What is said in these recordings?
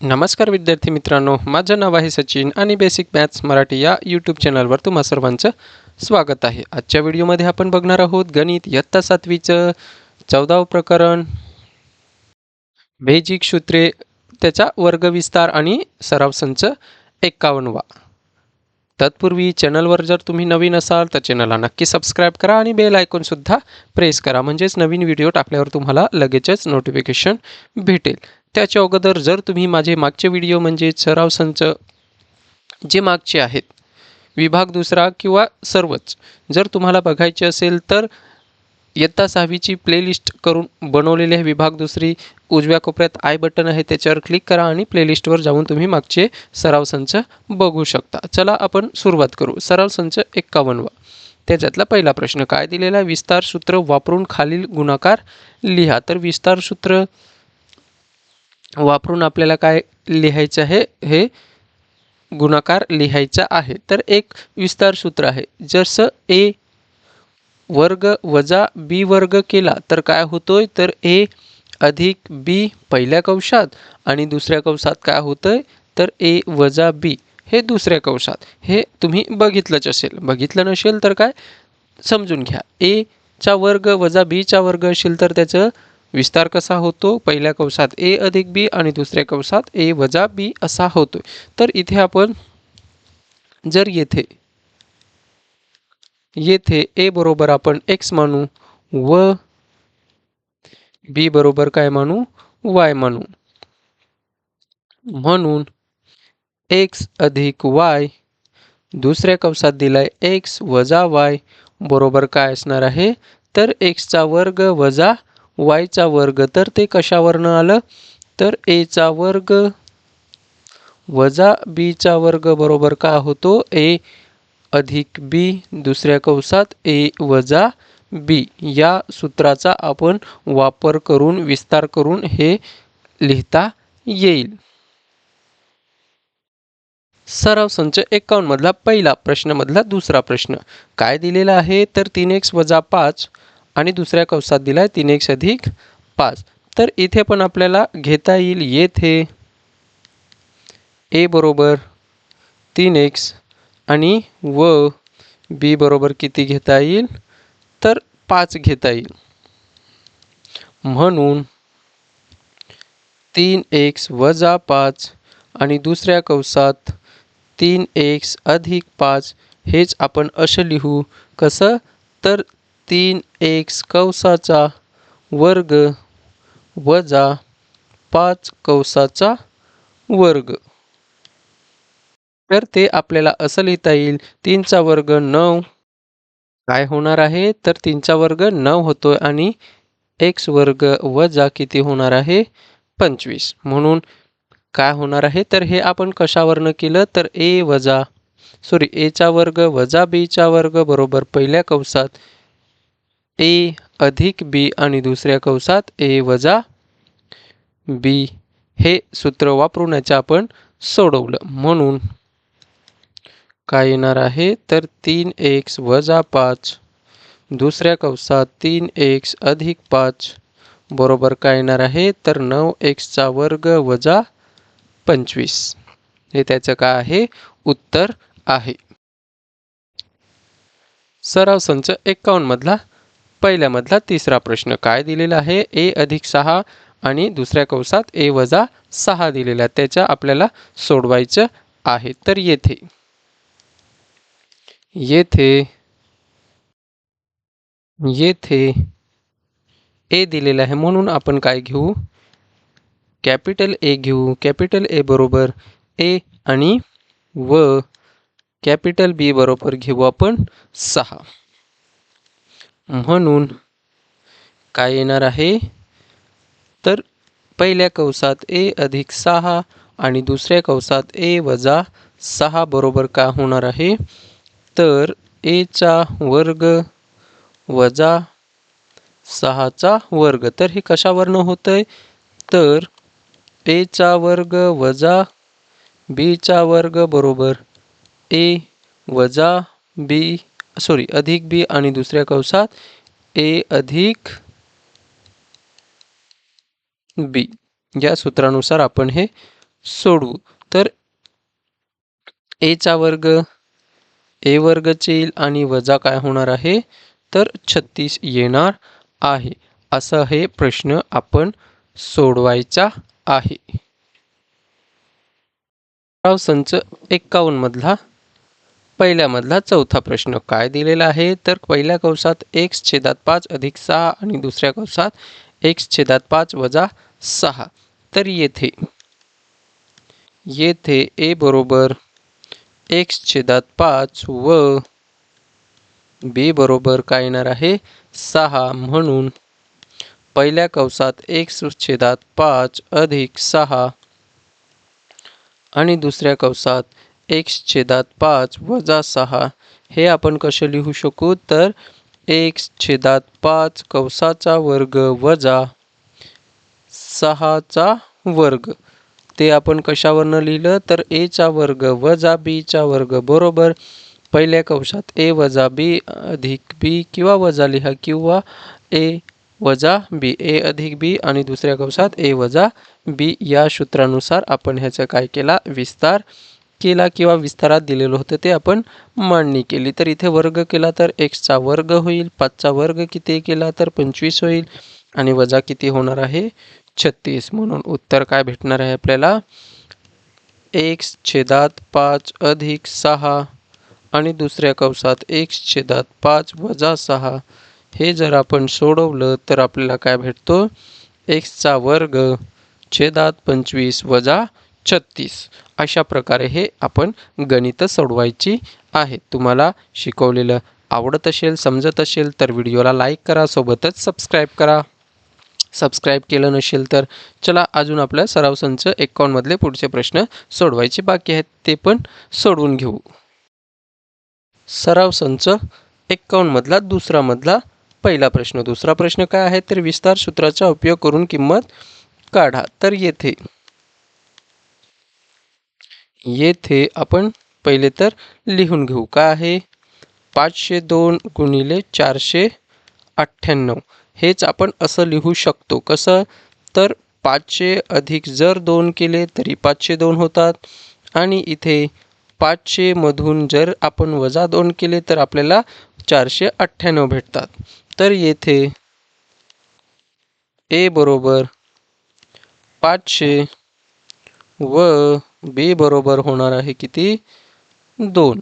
नमस्कार विद्यार्थी मित्रांनो माझं नाव आहे सचिन आणि बेसिक मॅथ्स मराठी या यूट्यूब चॅनलवर तुम्हा सर्वांचं स्वागत आहे. आजच्या व्हिडिओमध्ये आपण बघणार आहोत गणित इयत्ता सातवीचं चौदाव प्रकरण. भेजिक सूत्रे त्याचा वर्गविस्तार आणि सराव संच एक्कावन्नवा तत्पूर्वी चॅनलवर जर तुम्ही नवीन असाल तर चॅनलला नक्की सबस्क्राईब करा आणि बेल आयकॉनसुद्धा प्रेस करा. म्हणजेच नवीन व्हिडिओ टाकल्यावर तुम्हाला लगेचच नोटिफिकेशन भेटेल. त्याच्या अगोदर जर तुम्ही माझे मागचे व्हिडिओ म्हणजे सराव संच जे मागचे आहेत विभाग दुसरा किंवा सर्वच जर तुम्हाला बघायचे असेल तर इयत्ता सहावीची प्लेलिस्ट करून बनवलेली आहे विभाग दुसरी. उजव्या कोपऱ्यात आय बटन आहे त्याच्यावर क्लिक करा आणि प्लेलिस्टवर जाऊन तुम्ही मागचे सराव संच बघू शकता. चला आपण सुरुवात करू. सराव संच एक्कावन्नवा त्याच्यातला पहिला प्रश्न काय दिलेला आहे? विस्तार सूत्र वापरून खालील गुणाकार लिहा. तर विस्तार सूत्र वापरून आपल्याला काय लिहायचं आहे? हे गुणाकार लिहायचा आहे. तर एक विस्तार सूत्र आहे. जसं ए वर्ग वजा बी वर्ग केला तर काय होतोय? तर ए अधिक बी पहिल्या कवशात आणि दुसऱ्या कवशात काय होतंय? तर ए वजा बी हे दुसऱ्या कवशात हे तुम्ही बघितलंच असेल. बघितलं नसेल तर काय? समजून घ्या. एचा वर्ग वजा बीचा वर्ग असेल तर त्याचं विस्तार कसा होतो? पहिल्या कवसात ए अधिक बी आणि दुसऱ्या कवसात ए वजा बी असा होतोय. तर इथे आपण जर येथे येथे ए बरोबर आपण एक्स मानू व बी बरोबर काय मानू? वाय मानू. म्हणून एक्स अधिक वाय दुसऱ्या कवसात दिलाय एक्स वजा वाय बरोबर काय असणार आहे? तर एक्सचा वर्ग वजा वायचा वर्ग तर ते कशावरनं आलं? तर एचा वर्ग वजा बीचा वर्ग बरोबर का होतो? ए अधिक बी दुसऱ्या कवसात ए वजा बी. या सूत्राचा आपण वापर करून विस्तार करून हे लिहिता येईल. सराव संच एकावन्न मधला पहिला प्रश्नमधला दुसरा प्रश्न. काय दिलेला आहे? तर तीन एक्स वजा पाच आणि दुसऱ्या कवसात दिला आहे तीन एक्स अधिक पाच. तर इथे पण आपल्याला घेता येईल येथे. ए बरोबर तीन एक्स आणि व बी बरोबर किती घेता येईल? तर पाच घेता येईल. म्हणून तीन एक्स वजा पाच आणि दुसऱ्या कवसात तीन एक्स अधिक पाच हेच आपण असं लिहू. कसं? तर तीन एक्स कवसाचा वर्ग वजा पाच कवसाचा वर्ग. तर ते आपल्याला असं लिहिता येईल तीनचा वर्ग नऊ. काय होणार आहे? तर तीनचा वर्ग नऊ होतोय आणि एक्स वर्ग वजा किती होणार आहे? पंचवीस. म्हणून काय होणार आहे? तर हे आपण कशावरनं केलं? तर ए वजा सॉरी एचा वर्ग वजा बीचा वर्ग बरोबर पहिल्या कवसात ए अधिक बी आणि दुसऱ्या कवसात ए वजा बी. हे सूत्र वापरून याचं आपण सोडवलं. म्हणून काय येणार आहे? तर तीन एक्स वजा पाच. दुसऱ्या कवसात तीन एक्स अधिक पाच. बरोबर काय येणार आहे? तर नऊ एक्सचा वर्ग वजा पंचवीस. हे त्याचं काय आहे? उत्तर आहे. सराव संच एक्कावन्नमधला पहिल्यामधला तिसरा प्रश्न काय दिलेला आहे? ए अधिक सहा आणि दुसऱ्या कवसात ए वजा सहा दिलेला त्याच्या आपल्याला सोडवायचं आहे. तर येथे. येथे. येथे. ए दिलेला आहे. म्हणून आपण काय घेऊ? कॅपिटल ए घेऊ. कॅपिटल ए बरोबर ए आणि व कॅपिटल बी बरोबर घेऊ आपण सहा. म्हणून काय येणार आहे? तर पहिल्या कवसात ए अधिक सहा आणि दुसऱ्या कवसात ए वजा सहा बरोबर का होणार आहे? तर एचा वर्ग वजा सहाचा वर्ग. तर हे कशावरनं होतं आहे तर एचा वर्ग वजा बीचा वर्ग बरोबर ए वजा बी सॉरी अधिक बी आणि दुसऱ्या कवसात ए अधिक बी. या सूत्रानुसार आपण हे सोडवू. तर एचा वर्ग ए वर्गच येईल आणि वजा काय होणार आहे? तर छत्तीस येणार आहे. असं हे प्रश्न आपण सोडवायचा आहे. संच एक्कावन्न मधला पहिल्यामधला चौथा प्रश्न काय दिलेला आहे? तर पहिल्या कंसात एक्स छेदात पाच अधिक सहा आणि दुसऱ्या कंसात एक्स छेदात पाच वजा सहा. तर येथे येथे ए बरोबर एक्स छेदात पाच व बी बरोबर काय येणार आहे? सहा. म्हणून पहिल्या कंसात एक्स छेदात पाच अधिक सहा आणि दुसऱ्या कंसात एक्स छेदात पाच वजा सहा. हे आपण कसे लिहू शकू? तर एक्स छेदात पाच कंसाचा वर्ग वजा सहाचा वर्ग. ते आपण कशावरनं लिहिलं? तर एचा वर्ग वजा बीचा वर्ग बरोबर. पहिल्या कवशात ए वजा बी अधिक बी किंवा वजा लिहा किंवा ए वजा बी. ए अधिक बी आणि दुसऱ्या कंसात ए वजा बी. या सूत्रानुसार आपण ह्याचा काय केला? विस्तार केला किंवा विस्तारात दिलेलं होतं ते आपण मांडणी केली. तर इथे वर्ग केला तर एक्सचा वर्ग होईल पाचचा वर्ग किती केला तर पंचवीस होईल आणि वजा किती होणार आहे? छत्तीस. म्हणून उत्तर काय भेटणार आहे आपल्याला? एक्स छेदात पाच अधिक सहा आणि दुसऱ्या कंसात एक्स छेदात पाच वजा सहा. हे जर आपण सोडवलं तर आपल्याला काय भेटतो? एक्सचा वर्ग छेदात पंचवीस वजा छत्तीस. अशा प्रकारे हे आपण गणितं सोडवायची आहेत तुम्हाला शिकवलेलं आवडत असेल समजत असेल तर व्हिडिओला लाईक करा सोबतच सबस्क्राईब करा. सबस्क्राईब केलं नसेल तर चला अजून आपल्या सराव संच एकावन्नमधले पुढचे प्रश्न सोडवायचे बाकी आहेत. ते पण सोडवून घेऊ. सराव संच एक्कावन्नमधला दुसरा मधला पहिला प्रश्न. दुसरा प्रश्न काय आहे? तर विस्तार सूत्राचा उपयोग करून किंमत काढा. तर येथे येथे आपण पहिले तर लिहून घेऊ. काय आहे? पाचशे दोन गुणिले चारशे अठ्ठ्याण्णव. हेच आपण असं लिहू शकतो. कसं? तर पाचशे अधिक जर दोन केले तरी पाचशे दोन होतात. आणि इथे पाचशेमधून जर आपण वजा दोन केले तर आपल्याला चारशे अठ्ठ्याण्णव भेटतात. तर येथे ए बरोबर पाचशे व बी बरोबर होणार आहे किती? दोन.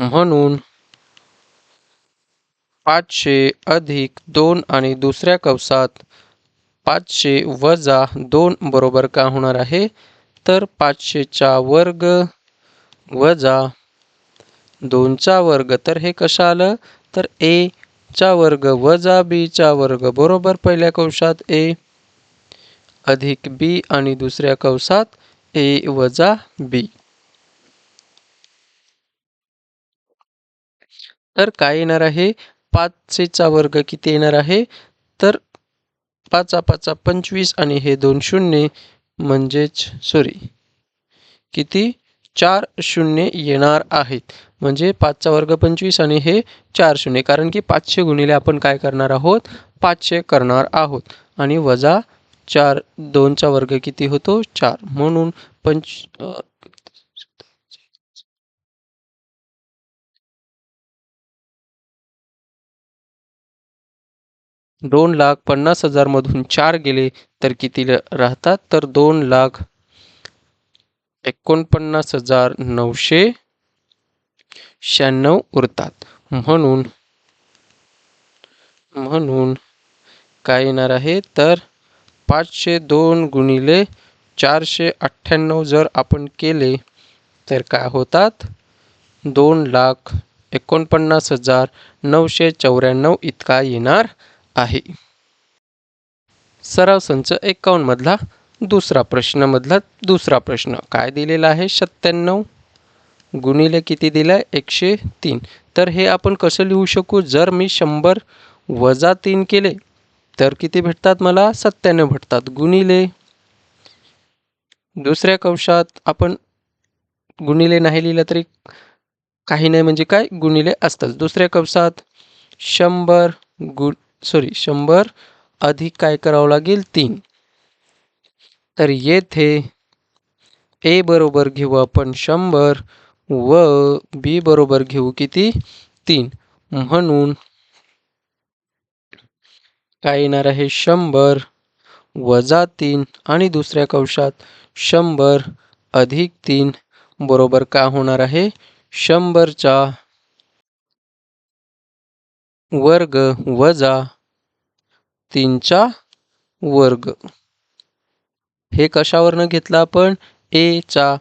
म्हणून पाचशे अधिक दोन आणि दुसऱ्या कवसात पाचशे वजा दोन बरोबर का होणार आहे? तर पाचशेचा वर्ग वजा दोनचा वर्ग. तर हे कसं आलं? तर ए चा वर्ग वजा बीचा वर्ग. बरोबर पहिल्या कंसात ए अधिक बी आणि दुसऱ्या कंसात ए वजा बी. तर काय येणार आहे? पाचशेचा वर्ग किती येणार आहे? तर पाचा पाचा पंचवीस आणि हे दोन शून्य म्हणजेच सॉरी किती? चार शून्य येणार आहेत. म्हणजे पाचचा वर्ग पंचवीस आणि हे चार शून्य. कारण की पाचशे गुणिले आपण काय करणार आहोत? पाचशे करणार आहोत. आणि वजा चार दोनचा वर्ग किती होतो? चार. म्हणून पंच दोन लाख पन्नास हजारमधून चार गेले तर किती राहतात? तर दोन लाख एकोणपन्नास हजार नऊशे शहाण्णव उरतात. म्हणून म्हणून काय येणार आहे? तर पाचशे दोन गुणिले चारशे अठ्ठ्याण्णव जर आपण केले तर काय होतात? दोन लाख एकोणपन्नास हजार नऊशे चौऱ्याण्णव इतका येणार आहे. सराव संच एकावन्नमधला दुसरा प्रश्नमधला दुसरा प्रश्न. काय दिलेला आहे? सत्त्याण्णव. गुणिले किती दिला आहे एकशे तीन. तर हे आपण कसं लिहू शकू? जर मी शंभर वजा तीन केले तर किती भेटतात मला? सत्त्याण्णव भेटतात. गुणिले. दुसऱ्या कंशात आपण गुणिले नाही लिहिलं तरी काही नाही म्हणजे काय? गुणिले असतात. दुसऱ्या कंसात शंभर गु सॉरी शंभर अधिक काय करावं लागेल? तीन. तर येथे ए बरोबर घेऊ आपण शंभर व बी बरोबर घेऊ किती? तीन. म्हणून काय येणार आहे? शंभर वजा तीन आणि दुसऱ्या कंशात शंभर अधिक तीन बरोबर का होणार आहे? शंभरचा वर्ग वजा तीनचा वर्ग. हे कशावरनं घेतलं आपण? ए चा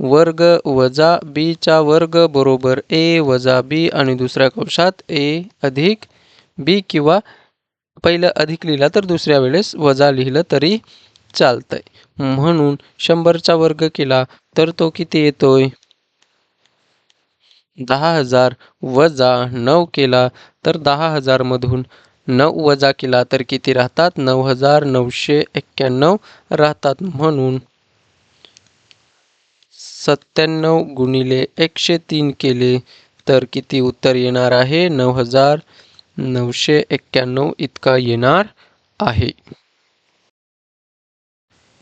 वर्ग वजा बीचा वर्ग बरोबर ए वजा बी आणि दुसऱ्या कंशात ए अधिक बी किंवा पहिलं अधिक लिहिला तर दुसऱ्या वेळेस वजा लिहिलं तरी चालतंय. म्हणून शंभरचा वर्ग केला तर तो किती येतोय? दहा हजार वजा नऊ केला तर दहा हजारमधून नऊ वजा केला तर किती राहतात? नऊ हजार नऊशे एक्क्याण्णव राहतात. म्हणून सत्त्याण्णव गुणिले एकशे तीन केले तर किती उत्तर येणार आहे? नऊ हजार नऊशे एक्क्याण्णव इतका येणार आहे.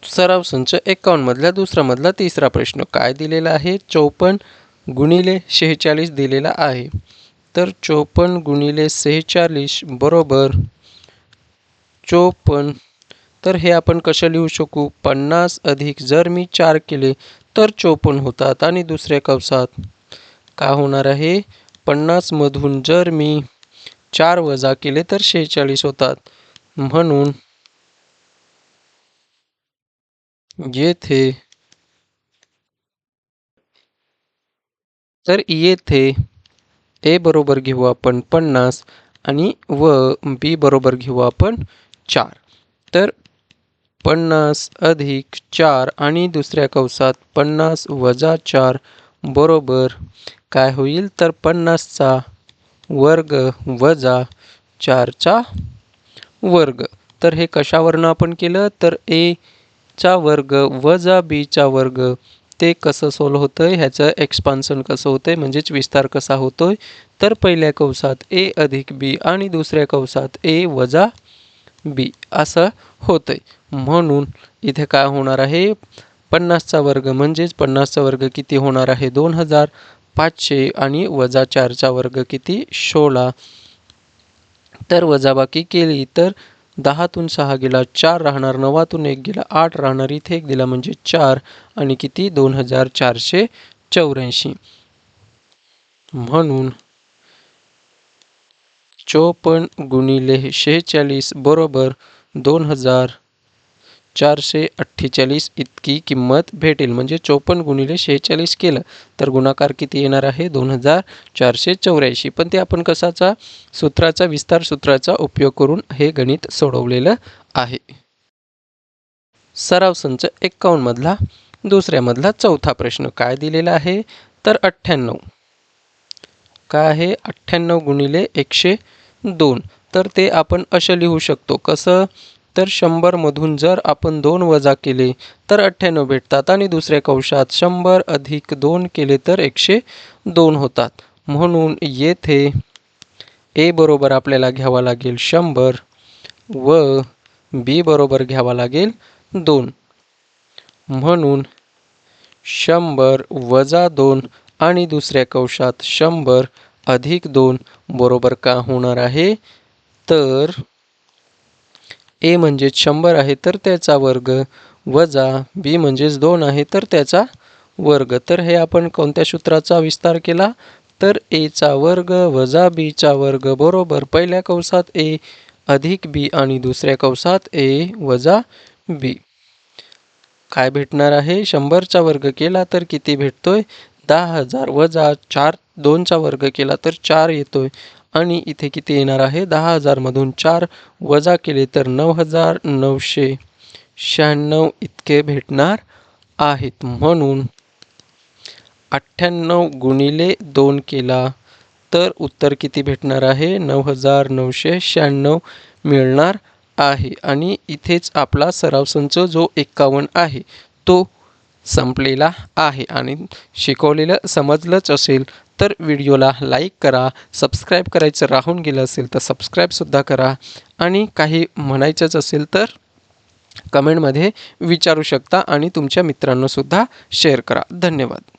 सराव संच एकावन्नमधला दुसरा मधला तिसरा प्रश्न काय दिलेला आहे? चौपन्न गुणिले शेहेचाळीस दिलेला आहे. तर चोपन्न गुणिले सेहेचाळीस बरोबर चोपन्न. तर हे आपण कसं लिहू शकू? पन्नास अधिक जर मी चार केले तर चोपन्न होतात आणि दुसऱ्या कवसात का होणार आहे? पन्नासमधून जर मी चार वजा केले तर शेहेचाळीस होतात. म्हणून येथे तर येथे ए बरोबर घेऊ आपण पन्नास आणि व बी बरोबर घेऊ आपण चार. तर पन्नास अधिक चार आणि दुसऱ्या कंसात पन्नास वजा चार बरोबर काय होईल? तर पन्नासचा वर्ग वजा चारचा वर्ग. तर हे कशावरनं आपण केलं? तर ए चा वर्ग वजा बीचा वर्ग. ते कसं सोल्व होतं आहे ह्याचं एक्सपान्सन कसं होतं आहे म्हणजेच विस्तार कसा होतो आहे तर पहिल्या कवसात ए अधिक बी आणि दुसऱ्या कवसात ए वजा बी असं होतं आहे म्हणून इथे काय होणार आहे? पन्नासचा वर्ग म्हणजेच पन्नासचा वर्ग किती होणार आहे? दोन हजार. पाचशे आणि वजा चारचा वर्ग किती? सोळा. तर वजाबाकी केली तर दहातून सहा गेला चार राहणार नवातून एक गेला आठ राहणार इथे एक दिला म्हणजे चार आणि किती? दोन हजार चारशे चौऱ्याऐंशी. म्हणून चोपन्न गुणिले शेहेचाळीस बरोबर दोन हजार चारशे अठ्ठेचाळीस इतकी किंमत भेटेल. म्हणजे चोपन्न गुणिले शेहेचाळीस केलं तर गुणाकार किती येणार आहे? दोन हजार चारशे चौऱ्याऐंशी. पण ते आपण कसाचा सूत्राचा विस्तार सूत्राचा उपयोग करून हे गणित सोडवलेलं आहे. सराव संच एक्कावन्नमधला दुसऱ्यामधला चौथा प्रश्न काय दिलेला आहे? तर अठ्ठ्याण्णव. काय आहे? अठ्ठ्याण्णव गुणिले एकशे दोन. तर ते आपण असं लिहू शकतो. कसं? तर शंभरमधून जर आपण दोन वजा केले तर अठ्ठ्याण्णव भेटतात. आणि दुसऱ्या कौशात शंभर अधिक दोन केले तर एकशे दोन होतात. म्हणून येथे ए बरोबर आपल्याला घ्यावा लागेल शंभर व बी बरोबर घ्यावा लागेल दोन. म्हणून शंभर वजा दोन आणि दुसऱ्या कौशात शंभर अधिक दोन बरोबर का होणार आहे? तर ए म्हणजेच शंभर आहे तर त्याचा वर्ग वजा बी म्हणजेच दोन आहे तर त्याचा वर्ग. तर हे आपण कोणत्या सूत्राचा विस्तार केला? तर एचा वर्ग वजा बीचा वर्ग बरोबर. पहिल्या कंसात ए अधिक बी आणि दुसऱ्या कंसात ए वजा बी. काय भेटणार आहे? शंभरचा वर्ग केला तर किती भेटतोय? दहा हजार. वजा चार दोनचा वर्ग केला तर चार येतोय. आणि इथे किती येणार आहे? दहा हजारमधून चार वजा केले तर नऊ हजार नऊशे शहाण्णव इतके भेटणार आहेत. म्हणून अठ्ठ्याण्णव गुणिले दोन केला तर उत्तर किती भेटणार आहे? नऊ हजार नऊशे शहाण्णव मिळणार आहे. आणि इथेच आपला सराव संच जो एक्कावन्न आहे तो संपलेला आहे आणि शिकवलेलं समजलंच असेल तर व्हिडिओला लाईक करा सबस्क्राईब करायचं राहून गेलं असेल तर सबस्क्राईबसुद्धा करा आणि काही म्हणायचंच असेल तर कमेंटमध्ये विचारू शकता आणि तुमच्या मित्रांनासुद्धा शेअर करा. धन्यवाद.